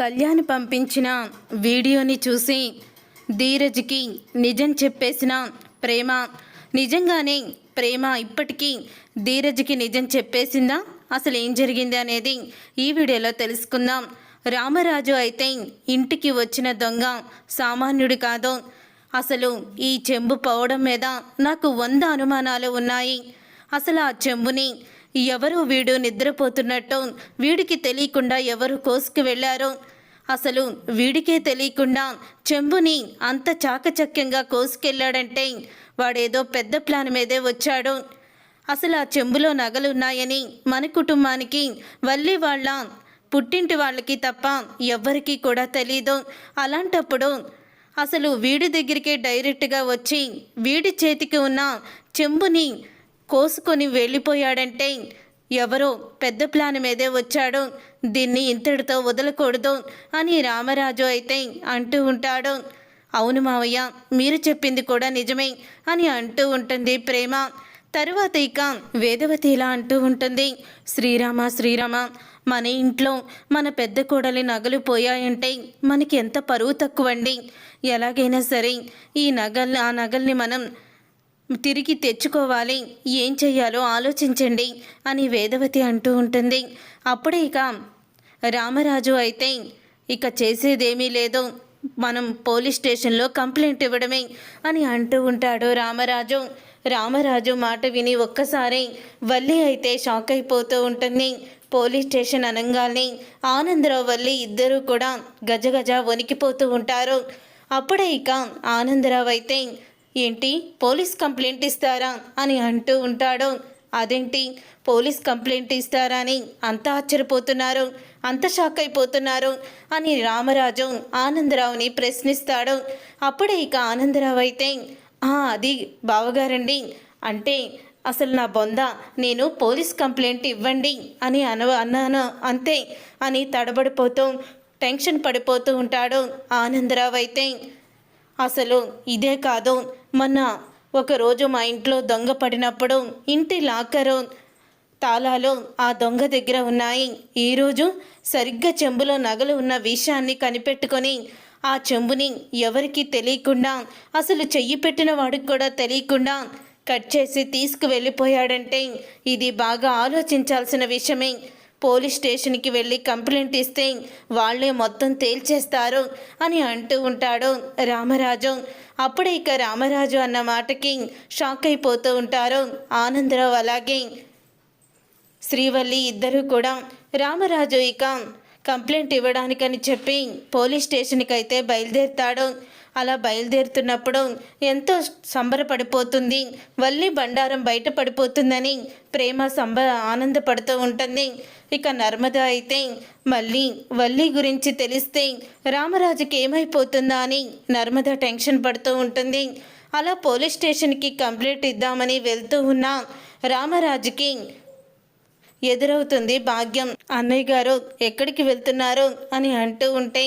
కళ్యాణ్ పంపించిన వీడియోని చూసి ధీరజ్కి నిజం చెప్పేసిన ప్రేమ. నిజంగానే ప్రేమ ఇప్పటికీ ధీరజ్కి నిజం చెప్పేసిందా? అసలు ఏం జరిగింది అనేది ఈ వీడియోలో తెలుసుకుందాం. రామరాజు అయితే ఇంటికి వచ్చిన దొంగ సామాన్యుడు కాదు. అసలు ఈ చెంబు పోవడం మీద నాకు వంద అనుమానాలు ఉన్నాయి. అసలు ఆ చెంబుని ఎవరు వీడు నిద్రపోతున్నట్టు వీడికి తెలియకుండా ఎవరు కోసుకు వెళ్ళారో అసలు వీడికే తెలియకుండా చెంబుని అంత చాకచక్యంగా కోసుకెళ్ళాడంటే వాడేదో పెద్ద ప్లాన్ మీదే వచ్చాడు. అసలు ఆ చెంబులో నగలున్నాయని మన కుటుంబానికి వల్లి వాళ్ళ పుట్టింటి వాళ్ళకి తప్ప ఎవ్వరికీ కూడా తెలీదు. అలాంటప్పుడు అసలు వీడి దగ్గరికే డైరెక్ట్గా వచ్చి వీడి చేతికి ఉన్న చెంబుని కోసుకొని వెళ్ళిపోయాడంటే ఎవరో పెద్ద ప్లాన్ మీదే వచ్చాడు. దీన్ని ఇంతటితో వదలకూడదు అని రామరాజు అయితే అంటూ ఉంటాడు. అవును మావయ్య మీరు చెప్పింది కూడా నిజమే అని అంటూ ఉంటుంది ప్రేమ. తరువాత ఇక వేదవతి ఇలా అంటూ ఉంటుంది. శ్రీరామ శ్రీరామ మన ఇంట్లో మన పెద్ద కోడలి నగలు పోయాయంటే మనకి ఎంత పరువు తక్కువండి. ఎలాగైనా సరే ఈ నగల్ని ఆ నగల్ని మనం తిరిగి తెచ్చుకోవాలి. ఏం చెయ్యాలో ఆలోచించండి అని వేదవతి అంటూ ఉంటుంది. అప్పుడే ఇక రామరాజు అయితే ఇక చేసేదేమీ లేదు. మనం పోలీస్ స్టేషన్లో కంప్లైంట్ ఇవ్వడమే అని అంటూ ఉంటాడు రామరాజు. రామరాజు మాట విని ఒక్కసారి వల్లి అయితే షాక్ అయిపోతూ ఉంటుంది. పోలీస్ స్టేషన్ అనగానే ఆనందరావు వల్లి ఇద్దరూ కూడా గజగజ వణికిపోతూ ఉంటారు. అప్పుడే ఇక ఆనందరావు అయితే ఏంటి? పోలీస్ కంప్లైంట్ ఇస్తారా? అని అంటూ ఉంటాడు. అదేంటి? పోలీస్ కంప్లైంట్ ఇస్తారా అని అంత ఆశ్చర్యపోతున్నారు. అంత షాక్ అయిపోతున్నారు అని రామరాజు ఆనందరావుని ప్రశ్నిస్తాడు. అప్పుడే ఇక ఆనందరావు అయితే అది బావగారండి. అంటే అసలు నా బొంద నేను పోలీస్ కంప్లైంట్ ఇవ్వండి అని అన అన్నాను. అంతే అని తడబడిపోతూ టెన్షన్ పడిపోతూ ఉంటాడు ఆనందరావు అయితే. అసలు ఇదే కాదు. మొన్న ఒకరోజు మా ఇంట్లో దొంగ పడినప్పుడు ఇంటి లాకరు తాళాలు ఆ దొంగ దగ్గర ఉన్నాయి. ఈరోజు సరిగ్గా చెంబులో నగలు ఉన్న విషయాన్ని కనిపెట్టుకొని ఆ చెంబుని ఎవరికి తెలియకుండా అసలు చెయ్యి పెట్టిన వాడికి కూడా తెలియకుండా కట్ చేసి తీసుకువెళ్ళిపోయాడంటే ఇది బాగా ఆలోచించాల్సిన విషయమే. పోలీస్ స్టేషన్కి వెళ్ళి కంప్లైంట్ ఇస్తే వాళ్ళే మొత్తం తేల్చేస్తారు అని అంటూ ఉంటాడు రామరాజు. అప్పుడే ఇక రామరాజు అన్న మాటకి షాక్ అయిపోతూ ఉంటారు ఆనందరావు అలాగే. శ్రీవల్లి ఇద్దరూ కూడా రామరాజు ఇక కంప్లైంట్ ఇవ్వడానికని చెప్పి పోలీస్ స్టేషన్కి అయితే బయలుదేరుతాడు. అలా బయలుదేరుతున్నప్పుడు ఎంతో సంబరపడిపోతుంది. వల్లి బండారం బయటపడిపోతుందని ప్రేమ సంబ ఆనందపడుతూ ఉంటుంది. ఇక నర్మద అయితే మళ్ళీ వల్లి గురించి తెలిస్తే రామరాజుకి ఏమైపోతుందా అని నర్మద టెన్షన్ పడుతూ ఉంటుంది. అలా పోలీస్ స్టేషన్కి కంప్లైంట్ ఇద్దామని వెళ్తూ ఉన్న రామరాజుకి ఎదురవుతుంది. భాగ్యం. అన్నయ్య గారు ఎక్కడికి వెళ్తున్నారు? అని అంటూ ఉంటే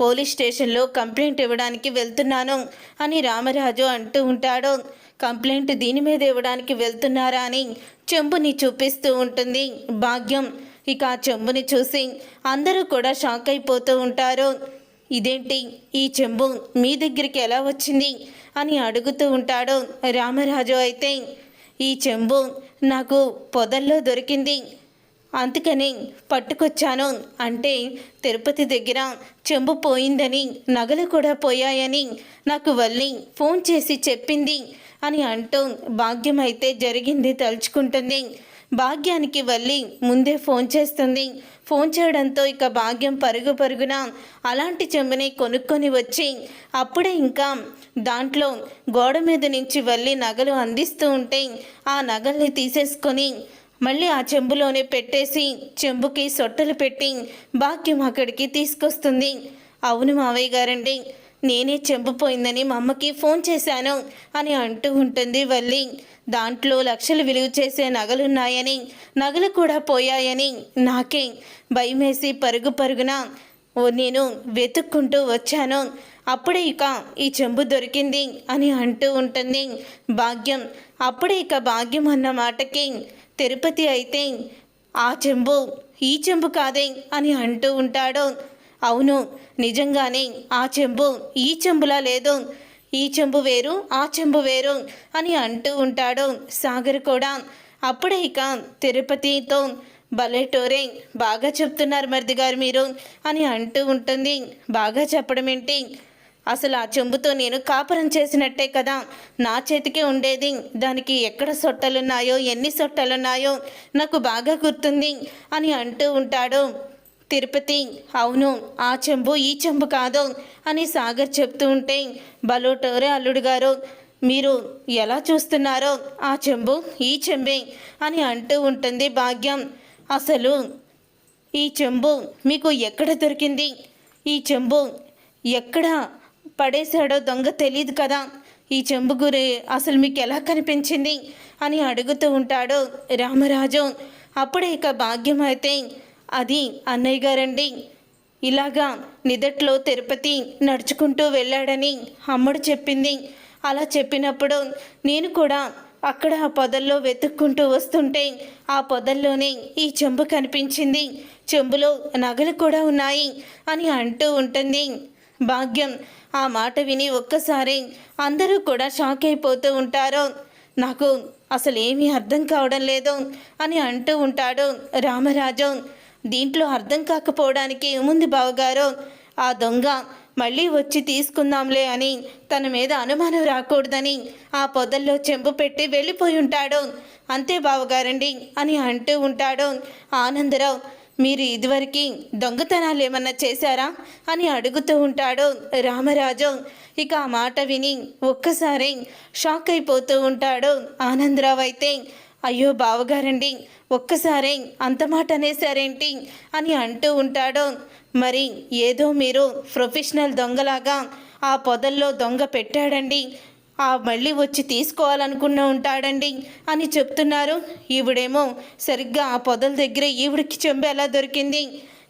పోలీస్ స్టేషన్లో కంప్లైంట్ ఇవ్వడానికి వెళ్తున్నాను అని రామరాజు అంటూ ఉంటాడు. కంప్లైంట్ దీని మీద ఇవ్వడానికి వెళ్తున్నారా? అని చెంబుని చూపిస్తూ ఉంటుంది. భాగ్యం. ఇక ఆ చెంబుని చూసి అందరూ కూడా షాక్ అయిపోతూ ఉంటారు. ఇదేంటి? ఈ చెంబు మీ దగ్గరికి ఎలా వచ్చింది? అని అడుగుతూ ఉంటాడు రామరాజు అయితే. ఈ చెంబు నాకు పొదల్లో దొరికింది. అందుకని పట్టుకొచ్చాను అంటే తిరుపతి దగ్గర చెంబు పోయిందని నగలు కూడా పోయాయని నాకు వల్లి ఫోన్ చేసి చెప్పింది అని అంటూ భాగ్యం అయితే జరిగింది తలుచుకుంటుంది. భాగ్యానికి వెళ్ళి ముందే ఫోన్ చేస్తుంది. ఫోన్ చేయడంతో ఇక భాగ్యం పరుగు పరుగున అలాంటి చెంబుని కొనుక్కొని వచ్చి అప్పుడే ఇంకా దాంట్లో గోడ మీద నుంచి వెళ్ళి నగలు అందిస్తూ ఉంటే ఆ నగల్ని తీసేసుకొని మళ్ళీ ఆ చెంబులోనే పెట్టేసి చెంబుకి సొట్టలు పెట్టి భాగ్యం అక్కడికి తీసుకొస్తుంది. అవును మావయ్య గారండి నేనే చెంబు పోయిందని మా అమ్మకి ఫోన్ చేశాను అని అంటూ ఉంటుంది వల్లి. దాంట్లో లక్షలు విలువ చేసే నగలున్నాయని నగలు కూడా పోయాయని నాకే భయమేసి పరుగు పరుగున ఓ నేను వెతుక్కుంటూ వచ్చాను. అప్పుడే ఇక ఈ చెంబు దొరికింది అని అంటూ ఉంటుంది భాగ్యం. అప్పుడే ఇక భాగ్యం అన్న మాటకి తిరుపతి అయితే ఆ చెంబు ఈ చెంబు కాదే అని అంటూ ఉంటాడు. అవును నిజంగానే ఆ చెంబు ఈ చెంబులా లేదు. ఈ చెంబు వేరు ఆ చెంబు వేరు అని అంటూ ఉంటాడు సాగర్ కూడా. అప్పుడే ఇక తిరుపతితో భలేటోరే బాగా చెప్తున్నారు మరిది గారు మీరు అని అంటూ ఉంటుంది. బాగా చెప్పడం ఏంటి? అసలు ఆ చెంబుతో నేను కాపురం చేసినట్టే కదా. నా చేతికే ఉండేది. దానికి ఎక్కడ సొట్టలున్నాయో ఎన్ని సొట్టలున్నాయో నాకు బాగా గుర్తుంది అని అంటూ ఉంటాడు. తిరుపతి. అవును ఆ చెంబు ఈ చెంబు కాదు అని సాగర్ చెప్తూ ఉంటే బలోటోరే అల్లుడు గారు మీరు ఎలా చూస్తున్నారో? ఆ చెంబు ఈ చెంబే అని అంటూ ఉంటుంది భాగ్యం. అసలు ఈ చెంబు మీకు ఎక్కడ దొరికింది? ఈ చెంబు ఎక్కడ పడేశాడో దొంగ తెలియదు కదా. ఈ చెంబు గురి అసలు మీకు ఎలా కనిపించింది? అని అడుగుతూ ఉంటాడు రామరాజు. అప్పుడే ఇక భాగ్యం అయితే అది అన్నయ్య గారండి. ఇలాగా నిదట్లో తిరుపతి నడుచుకుంటూ వెళ్ళాడని అమ్మడు చెప్పింది. అలా చెప్పినప్పుడు నేను కూడా అక్కడ ఆ పొదల్లో వెతుక్కుంటూ వస్తుంటే ఆ పొదల్లోనే ఈ చెంబు కనిపించింది. చెంబులో నగలు కూడా ఉన్నాయి అని అంటూ ఉంటుంది. భాగ్యం ఆ మాట విని ఒక్కసారి అందరూ కూడా షాక్ అయిపోతూ ఉంటారు. నాకు అసలు ఏమీ అర్థం కావడం లేదు అని అంటూ ఉంటాడు రామరాజు. దీంట్లో అర్థం కాకపోవడానికి ఏముంది బావగారు? ఆ దొంగ మళ్ళీ వచ్చి తీసుకుందాంలే అని తన మీద అనుమానం రాకూడదని ఆ పొదల్లో చెంబు పెట్టి వెళ్ళిపోయి ఉంటాడు. అంతే బావగారండి అని అంటూ ఉంటాడు. ఆనందరావు మీరు ఇదివరకు దొంగతనాలు ఏమన్నా చేశారా? అని అడుగుతూ ఉంటాడు రామరాజు. ఇక ఆ మాట విని ఒక్కసారి షాక్ అయిపోతూ ఉంటాడు ఆనందరావు అయితే. అయ్యో బావగారండి ఒక్కసారే అంత మాట అనేసారేంటి అని అంటూ ఉంటాడు. మరి ఏదో మీరు ప్రొఫెషనల్ దొంగలాగా ఆ పొదల్లో దొంగ పెట్టాడండి ఆ మళ్ళీ వచ్చి తీసుకోవాలనుకున్న ఉంటాడండి అని చెప్తున్నారు. ఈవిడేమో సరిగ్గా ఆ పొదల దగ్గర ఈవిడికి చెంబు ఎలా దొరికింది.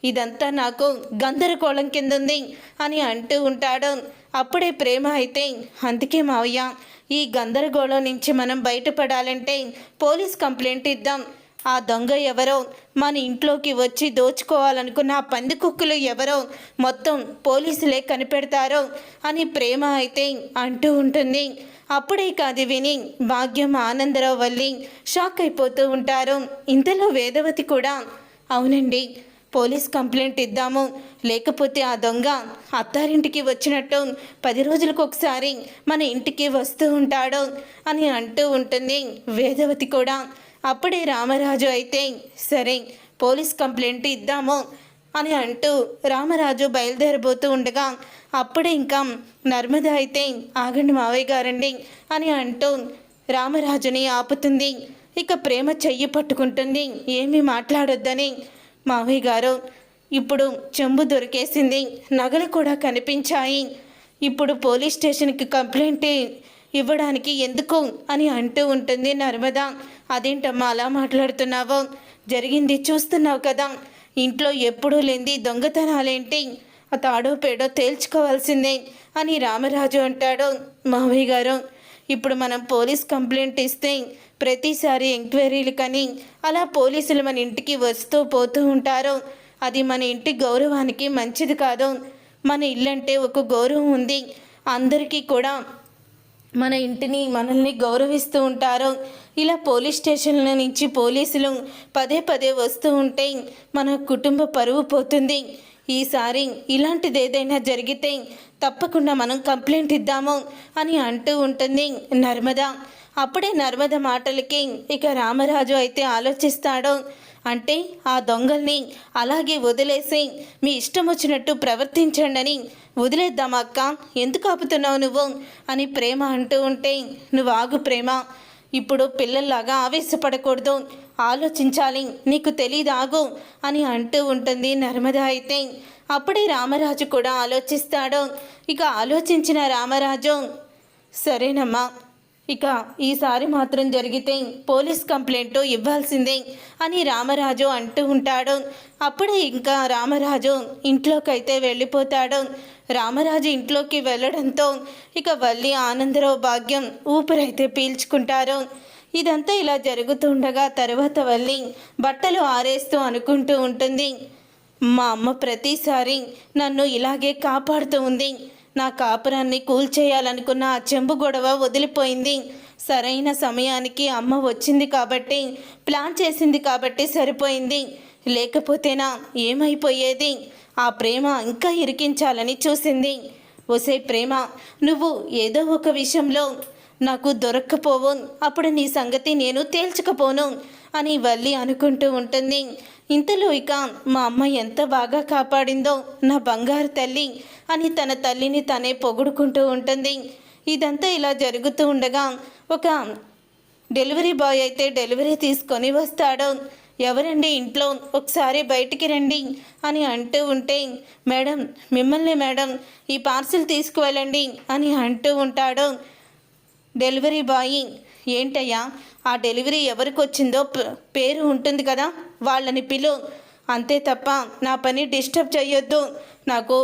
ఇదంతా నాకు గందరగోళం కింద ఉంది అని అంటూ ఉంటాడు. అప్పుడే ప్రేమ అయితే అందుకే మావయ్య ఈ గందరగోళం నుంచి మనం బయటపడాలంటే పోలీస్ కంప్లైంట్ ఇద్దాం. ఆ దొంగ ఎవరో మన ఇంట్లోకి వచ్చి దోచుకోవాలనుకున్న ఆ పందికొక్కులు ఎవరో మొత్తం పోలీసులే కనిపెడతారో అని ప్రేమ అయితే అంటూ ఉంటుంది. అప్పుడే కాదు విని భాగ్యం ఆనందరావు వల్లి షాక్ అయిపోతూ ఉంటారు. ఇంతలో వేదవతి కూడా అవునండి పోలీస్ కంప్లైంట్ ఇద్దాము. లేకపోతే ఆ దొంగ అత్తారింటికి వచ్చినట్టు పది రోజులకు ఒకసారి మన ఇంటికి వస్తూ ఉంటాడు అని అంటూ ఉంటుంది వేదవతి కూడా. అప్పుడే రామరాజు అయితే సరే పోలీస్ కంప్లైంట్ ఇద్దాము అని అంటూ రామరాజు బయలుదేరబోతూ ఉండగా అప్పుడే ఇంకా నర్మద అయితే ఆగండి మావయ్య గారండి అని అంటూ రామరాజుని ఆపుతుంది. ఇక ప్రేమ చెయ్యి పట్టుకుంటుంది. ఏమీ మాట్లాడొద్దని మావయ్య గారు ఇప్పుడు చెంబు దొరికేసింది. నగలు కూడా కనిపించాయి. ఇప్పుడు పోలీస్ స్టేషన్కి కంప్లైంట్ ఇవ్వడానికి ఎందుకు అని అంటూ ఉంటుంది నర్మద. అదేంటమ్మా అలా మాట్లాడుతున్నావు? జరిగింది చూస్తున్నావు కదా. ఇంట్లో ఎప్పుడూ లేని దొంగతనాలేంటి? తాడో పేడో తేల్చుకోవాల్సిందే అని రామరాజు అంటాడు మావయ్య గారు. ఇప్పుడు మనం పోలీస్ కంప్లైంట్ ఇస్తే ప్రతిసారి ఎంక్వైరీలు కానీ అలా పోలీసులు మన ఇంటికి వస్తూ పోతూ ఉంటారు. అది మన ఇంటి గౌరవానికి మంచిది కాదు. మన ఇల్లంటే ఒక గౌరవం ఉంది. అందరికీ కూడా మన ఇంటిని మనల్ని గౌరవిస్తూ ఉంటారు. ఇలా పోలీస్ స్టేషన్ల నుంచి పోలీసులు పదే పదే వస్తూ ఉంటే మన కుటుంబ పరువు పోతుంది. ఈసారి ఇలాంటిది ఏదైనా జరిగితే తప్పకుండా మనం కంప్లైంట్ ఇద్దాము అని అంటూ ఉంటుంది నర్మదా. అప్పుడే నర్మద మాటలకి ఇక రామరాజు అయితే ఆలోచిస్తాడు. అంటే ఆ దొంగల్ని అలాగే వదిలేసి మీ ఇష్టం వచ్చినట్టు ప్రవర్తించండి అని అక్క ఎందుకు ఆపుతున్నావు నువ్వు? అని ప్రేమ అంటూ ఉంటే నువ్వు ఆగు ప్రేమ. ఇప్పుడు పిల్లల్లాగా ఆవేశపడకూడదు. ఆలోచించాలి నీకు తెలియదాగు అని అంటూ ఉంటుంది నర్మద అయితే. అప్పుడే రామరాజు కూడా ఆలోచిస్తాడు. ఇక ఆలోచించిన రామరాజు సరేనమ్మా ఇక ఈసారి మాత్రం జరిగితే పోలీస్ కంప్లైంట్ ఇవ్వాల్సిందే అని రామరాజు అంటూ ఉంటాడు. అప్పుడే ఇంకా రామరాజు ఇంట్లోకైతే వెళ్ళిపోతాడు. రామరాజు ఇంట్లోకి వెళ్ళడంతో ఇక వల్లి ఆనందరావు భాగ్యం ఊపిరైతే పీల్చుకుంటారు. ఇదంతా ఇలా జరుగుతుండగా తర్వాత వల్లి బట్టలు ఆరేస్తూ అనుకుంటూ ఉంటుంది. మా అమ్మ ప్రతిసారి నన్ను ఇలాగే కాపాడుతూ ఉంది. నా కాపురాన్ని కూల్చేయాలనుకున్న ఆ చెంబు గొడవ వదిలిపోయింది. సరైన సమయానికి అమ్మ వచ్చింది కాబట్టి ప్లాన్ చేసింది కాబట్టి సరిపోయింది. లేకపోతేనా ఏమైపోయేది? ఆ ప్రేమ ఇంకా ఇరికించాలని చూసింది. ఒసే ప్రేమ నువ్వు ఏదో ఒక విషయంలో నాకు దొరక్కపోవు. అప్పుడు నీ సంగతి నేను తేల్చకపోను. అని వల్లి అనుకుంటూ ఉంటుంది. ఇంతలో ఇక మా అమ్మ ఎంత బాగా కాపాడిందో నా బంగారు తల్లి అని తన తల్లిని తనే పొగుడుకుంటూ ఉంటుంది. ఇదంతా ఇలా జరుగుతూ ఉండగా ఒక డెలివరీ బాయ్ అయితే డెలివరీ తీసుకొని వస్తాడు. ఎవరండి ఇంట్లో? ఒకసారి బయటికి రండి అని అంటూ ఉంటే మేడం మిమ్మల్ని మేడం ఈ పార్సిల్ తీసుకువెళ్ళండి అని అంటూ ఉంటాడు డెలివరీ బాయ్. ఏంటయ్యా ఆ డెలివరీ ఎవరికి వచ్చిందో పేరు ఉంటుంది కదా వాళ్ళని పిలు. అంతే తప్ప నా పని డిస్టర్బ్ చేయొద్దు నాకు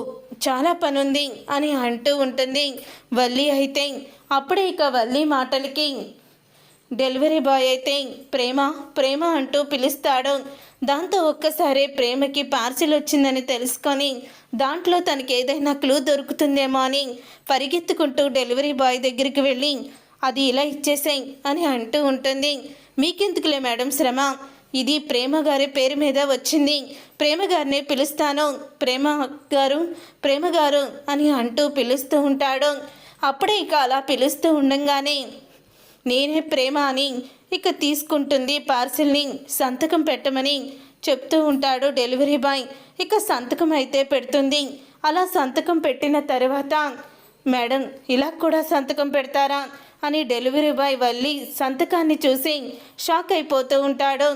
చాలా పని ఉంది అని అంటూ ఉంటుంది వల్లి అయితే. అప్పుడే ఇక వల్లి మాటలకి డెలివరీ బాయ్ అయితే ప్రేమ ప్రేమ అంటూ పిలుస్తాడు. దాంతో ఒక్కసారి ప్రేమకి పార్సిల్ వచ్చిందని తెలుసుకొని దాంట్లో తనకి ఏదైనా క్లూ దొరుకుతుందేమో అని పరిగెత్తుకుంటూ డెలివరీ బాయ్ దగ్గరికి వెళ్ళి అది ఇలా ఇచ్చేసాయి అని అంటూ ఉంటుంది. మీకెందుకులే మేడం శ్రమ? ఇది ప్రేమ గారి పేరు మీద వచ్చింది. ప్రేమ గారిని పిలుస్తాను. ప్రేమ గారు ప్రేమ గారు అని అంటూ పిలుస్తూ ఉంటాడు. అప్పుడే ఇక అలా పిలుస్తూ ఉండంగానే నేనే ప్రేమ అని ఇక తీసుకుంటుంది పార్సిల్ని సంతకం పెట్టమని చెప్తూ ఉంటాడు డెలివరీ బాయ్. ఇక సంతకం అయితే పెడుతుంది. అలా సంతకం పెట్టిన తర్వాత మేడం ఇలా కూడా సంతకం పెడతారా? అని డెలివరీ బాయ్ వల్లి సంతకాన్ని చూసి షాక్ అయిపోతూ ఉంటాడు.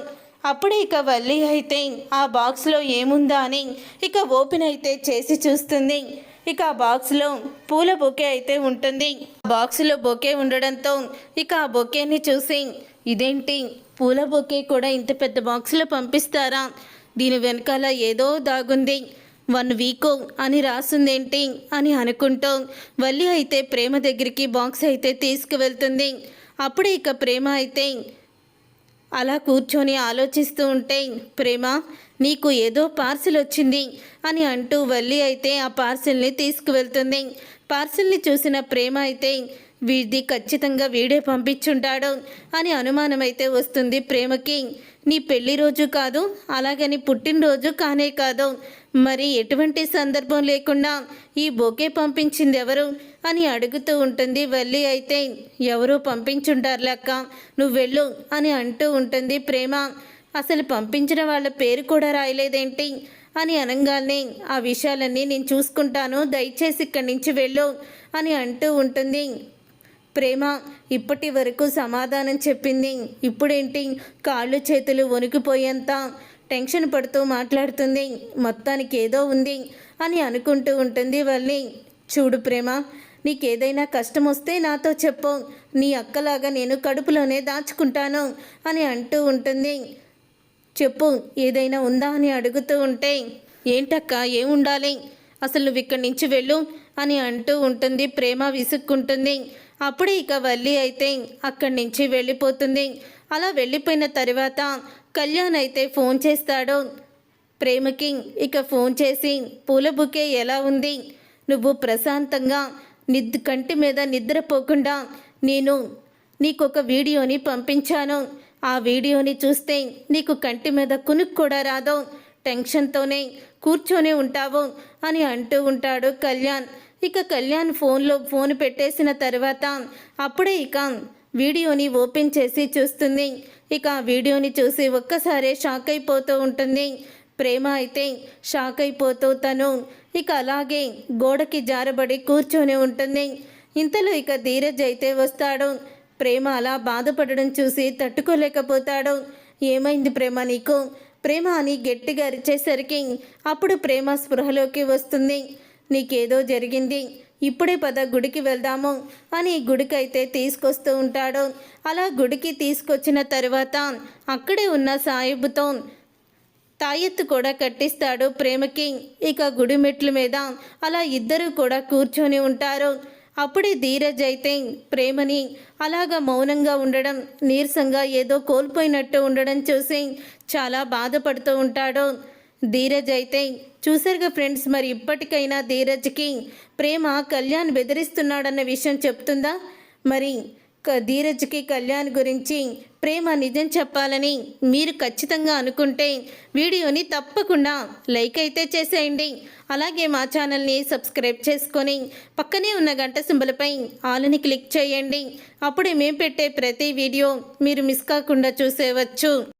అప్పుడే ఇక వల్లి అయితే ఆ బాక్స్లో ఏముందా అని ఇక ఓపెన్ అయితే చేసి చూస్తుంది. ఇక ఆ బాక్స్లో పూల బొకే అయితే ఉంటుంది. బాక్స్లో బొకే ఉండడంతో ఇక ఆ బొకేని చూసి ఇదేంటి? పూల బొకే కూడా ఇంత పెద్ద బాక్స్లో పంపిస్తారా? దీని వెనకాల ఏదో దాగుంది. వన్ వీక్ అని రాసిందేంటి అని అనుకుంటూ. వల్లి అయితే ప్రేమ దగ్గరికి బాక్స్ అయితే తీసుకువెళ్తుంది. అప్పుడే ఇక ప్రేమ అయితే అలా కూర్చొని ఆలోచిస్తూ ఉంటే ప్రేమ నీకు ఏదో పార్సిల్ వచ్చింది అని అంటూ వల్లి అయితే ఆ పార్సిల్ని తీసుకువెళ్తుంది. పార్సిల్ని చూసిన ప్రేమ అయితే వీడిది ఖచ్చితంగా వీడే పంపించుంటాడు అని అనుమానం అయితే వస్తుంది ప్రేమకి. నీ పెళ్ళి రోజు కాదు అలాగని పుట్టినరోజు కానే కాదు. మరి ఎటువంటి సందర్భం లేకుండా ఈ బొకే పంపించింది ఎవరు అని అడుగుతూ ఉంటుంది వల్లి అయితే. ఎవరో పంపించుంటారు లెక్క నువ్వు వెళ్ళు అని అంటూ ఉంటుంది ప్రేమ. అసలు పంపించిన వాళ్ళ పేరు కూడా రాయలేదేంటి అని అనగానే ఆ విషయాలన్నీ నేను చూసుకుంటాను దయచేసి ఇక్కడి నుంచి వెళ్ళు అని అంటూ ఉంటుంది. ప్రేమ ఇప్పటి వరకు సమాధానం చెప్పింది. ఇప్పుడేంటి? కాళ్ళు చేతులు వణికిపోయేంత టెన్షన్ పడుతూ మాట్లాడుతుంది. మొత్తానికి ఏదో ఉంది అని అనుకుంటూ ఉంటుంది వల్లి. చూడు ప్రేమ నీకేదైనా కష్టం వస్తే నాతో చెప్పు. నీ అక్కలాగా నేను కడుపులోనే దాచుకుంటాను అని అంటూ ఉంటుంది. చెప్పు ఏదైనా ఉందా అని అడుగుతూ ఉంటే ఏంటక్క ఏముండాలి? అసలు నువ్వు ఇక్కడి నుంచి వెళ్ళు అని అంటూ ఉంటుంది. ప్రేమ విసుక్కుంటుంది. అప్పుడే ఇక వల్లి అయితే అక్కడి నుంచి వెళ్ళిపోతుంది. అలా వెళ్ళిపోయిన తర్వాత కళ్యాణ్ అయితే ఫోన్ చేస్తాడు. ప్రేమకి ఇక ఫోన్ చేసి పూల బుకే ఎలా ఉంది? నువ్వు ప్రశాంతంగా నిద్ర కంటి మీద నిద్రపోకుండా నేను నీకు ఒక వీడియోని పంపించాను. ఆ వీడియోని చూస్తే నీకు కంటి మీద కునుకు కూడా రాదు. టెన్షన్తోనే కూర్చొని ఉంటావు అని అంటూ ఉంటాడు కళ్యాణ్. ఇక కళ్యాణ్ ఫోన్లో ఫోన్ పెట్టేసిన తర్వాత అప్పుడే ఇక వీడియోని ఓపెన్ చేసి చూస్తుంది. ఇక ఆ వీడియోని చూసి ఒక్కసారే షాక్ అయిపోతూ ఉంటుంది. ప్రేమ అయితే షాక్ అయిపోతూ తను ఇక అలాగే గోడకి జారబడి కూర్చొని ఉంటుంది. ఇంతలో ఇక ధీరజ్ అయితే వస్తాడు. ప్రేమ అలా బాధపడడం చూసి తట్టుకోలేకపోతాడు. ఏమైంది ప్రేమ నీకు? ప్రేమ అని గట్టిగా అరిచేసరికి అప్పుడు ప్రేమ స్పృహలోకి వస్తుంది. నీకేదో జరిగింది. ఇప్పుడే పద గుడికి వెళ్దాము అని గుడికైతే తీసుకొస్తూ ఉంటాడు. అలా గుడికి తీసుకొచ్చిన తర్వాత అక్కడే ఉన్న సాయిబుతో తాయెత్తు కూడా కట్టిస్తాడు ప్రేమకి. ఇక గుడి మెట్ల మీద అలా ఇద్దరు కూడా కూర్చొని ఉంటారు. అప్పుడే ధీరజ్ అయితే ప్రేమని అలాగా మౌనంగా ఉండడం నీరసంగా ఏదో కోల్పోయినట్టు ఉండడం చూసి చాలా బాధపడుతూ ఉంటాడు. ధీరజ్ అయితే చూసారుగా ఫ్రెండ్స్ మరి ఇప్పటికైనా ధీరజ్కి ప్రేమ కళ్యాణ్ బెదిరిస్తున్నాడన్న విషయం చెప్తుందా? మరి క- ధీరజ్కి కళ్యాణ్ గురించి ప్రేమ నిజం చెప్పాలని మీరు ఖచ్చితంగా అనుకుంటే వీడియోని తప్పకుండా లైక్ అయితే చేసేయండి. అలాగే మా ఛానల్ని సబ్స్క్రైబ్ చేసుకొని పక్కనే ఉన్న గంట సింబలపై ఆలని క్లిక్ చేయండి. అప్పుడే మేము పెట్టే ప్రతి వీడియో మీరు మిస్ కాకుండా చూసేవచ్చు.